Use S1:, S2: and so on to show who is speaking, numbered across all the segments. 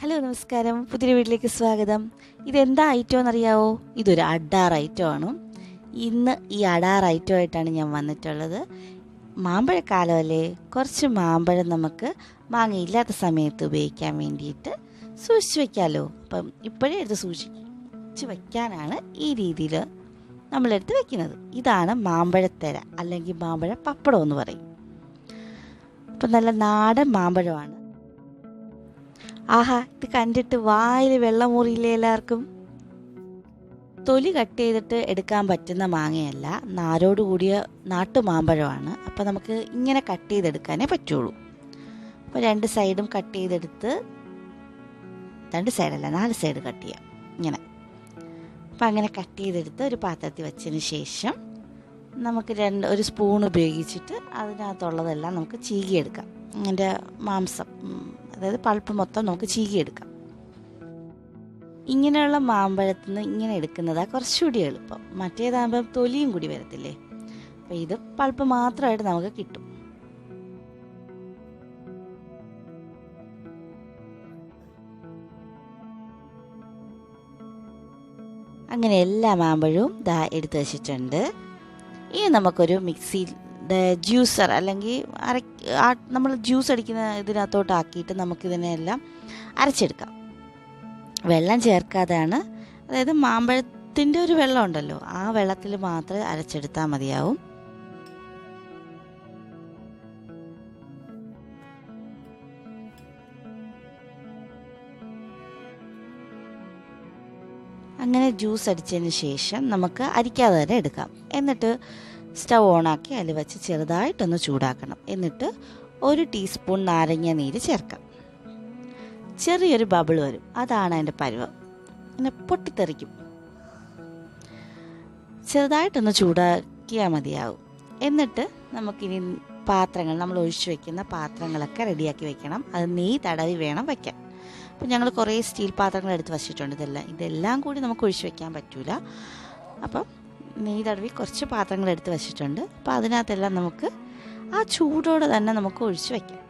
S1: Hello നമസ്കാരം. പുതിയ വീട്ടിലേക്ക് സ്വാഗതം. ഇതെന്താ ഐറ്റം എന്നറിയാവോ? ഇതൊരു അഡാർ ഐറ്റം ആണ്. ഇന്ന് ഈ അഡാർ ഐറ്റം ആയിട്ടാണ് ഞാൻ വന്നിട്ടുള്ളത്. മാമ്പഴക്കാലമല്ലേ? കുറച്ച് മാമ്പഴം നമുക്ക് മാങ്ങയില്ലാത്ത സമയത്ത് ഉപയോഗിക്കാൻ വേണ്ടിയിട്ട് സൂക്ഷിച്ച് വയ്ക്കാമല്ലോ അപ്പം ഇപ്പോഴേ എടുത്ത് സൂക്ഷിച്ച് വയ്ക്കാനാണ് ഈ രീതിയിൽ നമ്മളെടുത്ത് വെക്കുന്നത്. ഇതാണ് മാമ്പഴത്തര അല്ലെങ്കിൽ മാമ്പഴ പപ്പടം എന്ന് പറയും. അപ്പം നല്ല നാടൻ മാമ്പഴമാണ്. ആഹാ ഇത് കണ്ടിട്ട് വായിൽ വെള്ളം മുറിയില്ലേ എല്ലാവർക്കും? തൊലി കട്ട് ചെയ്തിട്ട് എടുക്കാൻ പറ്റുന്ന മാങ്ങയല്ല നാരോട് കൂടിയ നാട്ടു മാമ്പഴമാണ്. അപ്പോൾ നമുക്ക് ഇങ്ങനെ കട്ട് ചെയ്തെടുക്കാനേ പറ്റുള്ളൂ. അപ്പോൾ രണ്ട് സൈഡും കട്ട് ചെയ്തെടുത്ത് രണ്ട് സൈഡല്ല നാല് സൈഡ് കട്ട് ചെയ്യാം. ഇങ്ങനെ. അപ്പോൾ അങ്ങനെ കട്ട് ചെയ്തെടുത്ത് ഒരു പാത്രത്തിൽ വെച്ചതിന് ശേഷം നമുക്ക് രണ്ട് ഒരു സ്പൂൺ ഉപയോഗിച്ചിട്ട് അതിനകത്തുള്ളതെല്ലാം നമുക്ക് ചീകിയെടുക്കാം. അതിന്റെ മാംസം അതായത് പൾപ്പ് മൊത്തം നമുക്ക് ചീകിയെടുക്കാം ഇങ്ങനെയുള്ള മാമ്പഴത്തിൽ നിന്ന് ഇങ്ങനെ എടുക്കുന്നതാണ് കുറച്ചുകൂടി എളുപ്പം. മറ്റേതാകുമ്പോൾ തൊലിയും കൂടി വരത്തില്ലേ? അപ്പോൾ ഇത് പൾപ്പ് മാത്രമായിട്ട് നമുക്ക് കിട്ടും. അങ്ങനെ എല്ലാ മാമ്പഴവും ദാ എടുത്ത് വെച്ചിട്ടുണ്ട്. ഇനി നമുക്കൊരു മിക്സിയുടെ ജ്യൂസർ അല്ലെങ്കിൽ അര നമ്മൾ ജ്യൂസ് അടിക്കുന്ന ഇതിനകത്തോട്ട് ആക്കിയിട്ട് നമുക്കിതിനെല്ലാം അരച്ചെടുക്കാം. വെള്ളം ചേർക്കാതെയാണ് അതായത് മാമ്പഴത്തിന്റെ ഒരു വെള്ളം ഉണ്ടല്ലോ ആ വെള്ളത്തിൽ മാത്രമേ അരച്ചെടുത്താൽ മതിയാവും. അങ്ങനെ ജ്യൂസ് അടിച്ചതിന് ശേഷം നമുക്ക് അരിക്കാതെ തന്നെ എടുക്കാം. എന്നിട്ട് സ്റ്റവ് ഓണാക്കി അതിൽ വെച്ച് ചെറുതായിട്ടൊന്ന് ചൂടാക്കണം. എന്നിട്ട് ഒരു ടീസ്പൂൺ നാരങ്ങ നീര് ചേർക്കാം. ചെറിയൊരു ബബിൾ വരും. അതാണ് അതിന്റെ പരുവം. ഇങ്ങനെ പൊട്ടിത്തെറിക്കും. ചെറുതായിട്ടൊന്ന് ചൂടാക്കിയാൽ മതിയാവും. എന്നിട്ട് നമുക്കിനി പാത്രങ്ങൾ നമ്മൾ ഒഴിച്ചു വെക്കുന്ന പാത്രങ്ങളൊക്കെ റെഡിയാക്കി വെക്കണം. അത് നെയ്യ് തടവി വേണം വയ്ക്കാൻ അപ്പം ഞങ്ങൾ കുറേ സ്റ്റീൽ പാത്രങ്ങൾ എടുത്ത് വച്ചിട്ടുണ്ട് ഇതെല്ലാം. ഇതെല്ലാം കൂടി നമുക്ക് ഒഴിച്ചു വെക്കാൻ പറ്റൂല. അപ്പം നെയ്യ് തടവി കുറച്ച് പാത്രങ്ങൾ എടുത്ത് വെച്ചിട്ടുണ്ട്. അപ്പോൾ അതിനകത്തെല്ലാം നമുക്ക് ആ ചൂടോടെ തന്നെ നമുക്ക് ഒഴിച്ചു വെക്കാം.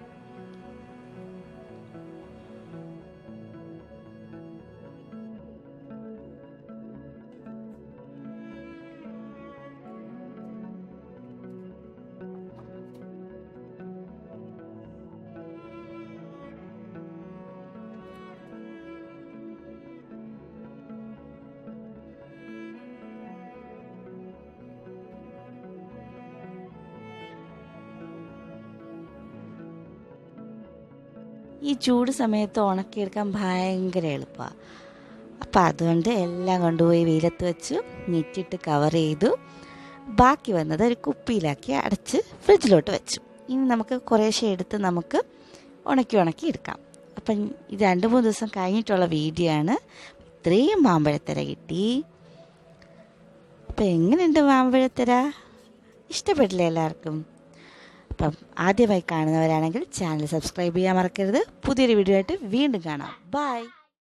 S1: ഈ ചൂട് സമയത്ത് ഉണക്കിയെടുക്കാൻ ഭയങ്കര എളുപ്പമാണ് അപ്പം അതുകൊണ്ട് എല്ലാം കൊണ്ടുപോയി വെയിലത്ത് വെച്ച് നെറ്റിട്ട് കവർ ചെയ്തു. ബാക്കി വന്നത് ഒരു കുപ്പിയിലാക്കി അടച്ച് ഫ്രിഡ്ജിലോട്ട് വെച്ചു. ഇനി നമുക്ക് കുറേശ്ശെ എടുത്ത് നമുക്ക് ഉണക്കി ഉണക്കി എടുക്കാം. അപ്പം ഇത് രണ്ട് മൂന്ന് ദിവസം കഴിഞ്ഞിട്ടുള്ള വീഡിയോ ആണ്. ഇത്രയും മാമ്പഴത്തര കിട്ടി. അപ്പം എങ്ങനെയുണ്ട് മാമ്പഴത്തര ഇഷ്ടപ്പെട്ടില്ല എല്ലാവർക്കും? അപ്പം ആദ്യമായി കാണുന്നവരാണെങ്കിൽ ചാനൽ സബ്സ്ക്രൈബ് ചെയ്യാൻ മറക്കരുത്. പുതിയൊരു വീഡിയോ ആയിട്ട് വീണ്ടും കാണാം. ബൈ